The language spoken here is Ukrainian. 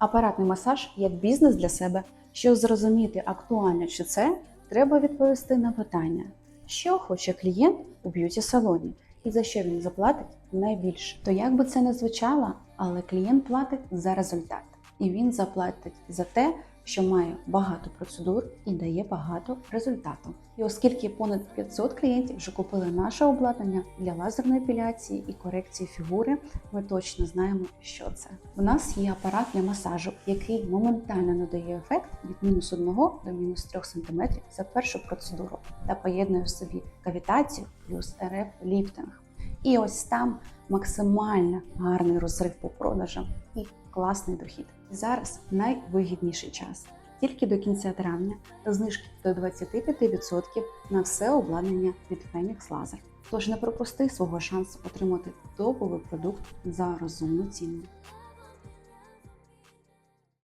Апаратний масаж як бізнес для себе. Щоб зрозуміти, актуально чи це, треба відповісти на питання, що хоче клієнт у б'юті-салоні і за що він заплатить найбільше. То як би це не звучало, але клієнт платить за результат, і він заплатить за те, що має багато процедур і дає багато результату. І оскільки понад 500 клієнтів вже купили наше обладнання для лазерної епіляції і корекції фігури, ми точно знаємо, що це. У нас є апарат для масажу, який моментально надає ефект від мінус 1 до мінус 3 см за першу процедуру та поєднує в собі кавітацію плюс РФ ліфтинг. І ось там максимально гарний розрив по продажам і класний дохід. Зараз найвигідніший час. Тільки до кінця травня знижки до 25% на все обладнання від Phoenix Laser. Тож не пропусти свого шансу отримати топовий продукт за розумну ціну.